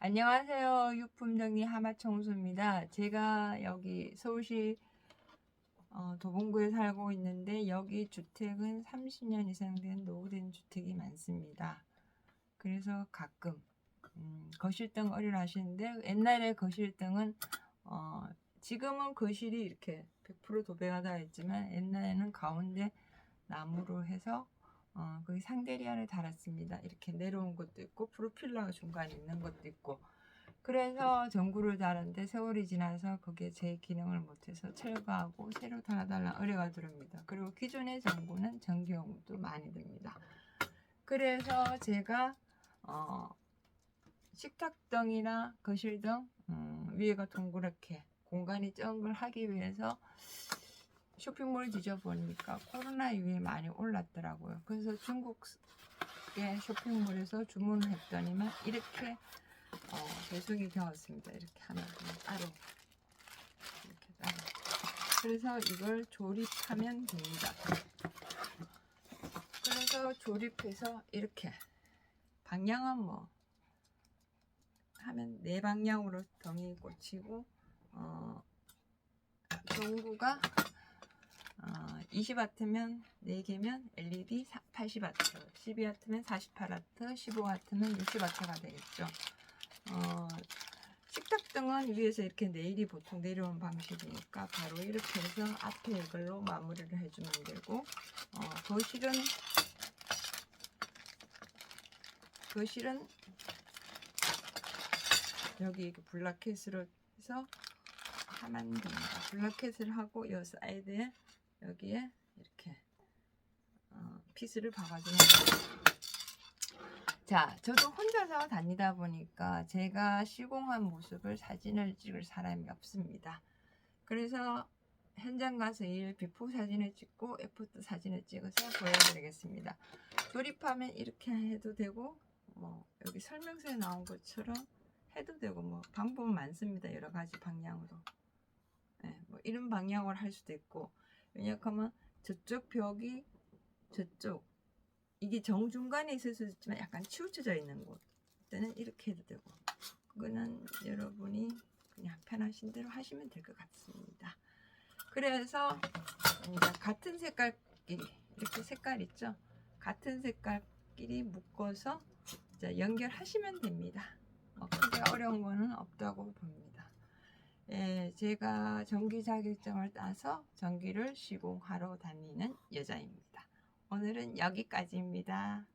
안녕하세요. 유품정리 하마청소입니다. 제가 여기 서울시 어, 도봉구에 살고 있는데 여기 주택은 30년 이상 된 노후된 주택이 많습니다. 그래서 가끔 음, 거실등 어리라 하시는데 옛날에 거실등은 어, 지금은 거실이 이렇게 100% 도배가 다 있지만 옛날에는 가운데 나무로 해서 어, 거기 상대리안을 달았습니다. 이렇게 내려온 것도 있고 프로필러가 중간에 있는 것도 있고 그래서 전구를 달았는데 세월이 지나서 거기에 제 기능을 못해서 철거하고 새로 달아달라 의뢰가 들어옵니다. 그리고 기존의 전구는 전기요금도 많이 듭니다. 그래서 제가 어, 식탁등이나 거실등 음, 위에가 동그랗게 공간이 걸 하기 위해서 쇼핑몰 뒤져보니까 코로나 이후에 많이 올랐더라고요. 그래서 중국의 쇼핑몰에서 주문을 했더니만 이렇게 어, 배송이 되었습니다. 이렇게 하나 따로 이렇게 따로. 그래서 이걸 조립하면 됩니다. 그래서 조립해서 이렇게 방향은 뭐 하면 네 방향으로 덩이 꽂히고 어, 전구가 어, 20W면 4개면 LED 80W, 12W면 48W, 15W면 60W가 되겠죠. 어, 식탁등은 위에서 이렇게 내일이 보통 내려온 방식이니까 바로 이렇게 해서 앞에 이걸로 마무리를 해주면 되고 어, 거실은 거실은 여기 이렇게 블라켓으로 해서 하면 됩니다. 블라켓을 하고 이 사이드에 여기에 이렇게 어, 피스를 박아주면. 자, 저도 혼자서 다니다 보니까 제가 시공한 모습을 사진을 찍을 사람이 없습니다. 그래서 현장 가서 일 비포 사진을 찍고 애프터 사진을 찍어서 보여드리겠습니다. 조립하면 이렇게 해도 되고 뭐 여기 설명서에 나온 것처럼 해도 되고 뭐 방법은 많습니다. 여러 가지 방향으로. 네, 뭐 이런 방향으로 할 수도 있고 왜냐하면 저쪽 벽이 저쪽 이게 정중간에 있을 수도 있지만 약간 치우쳐져 있는 곳 때는 이렇게 해도 되고 그거는 여러분이 그냥 편하신 대로 하시면 될 것 같습니다. 그래서 같은 색깔끼리 이렇게 색깔 있죠? 같은 색깔끼리 묶어서 연결하시면 됩니다. 뭐 크게 어려운 거는 없다고 봅니다. 예, 제가 전기 자격증을 따서 전기를 시공하러 다니는 여자입니다. 오늘은 여기까지입니다.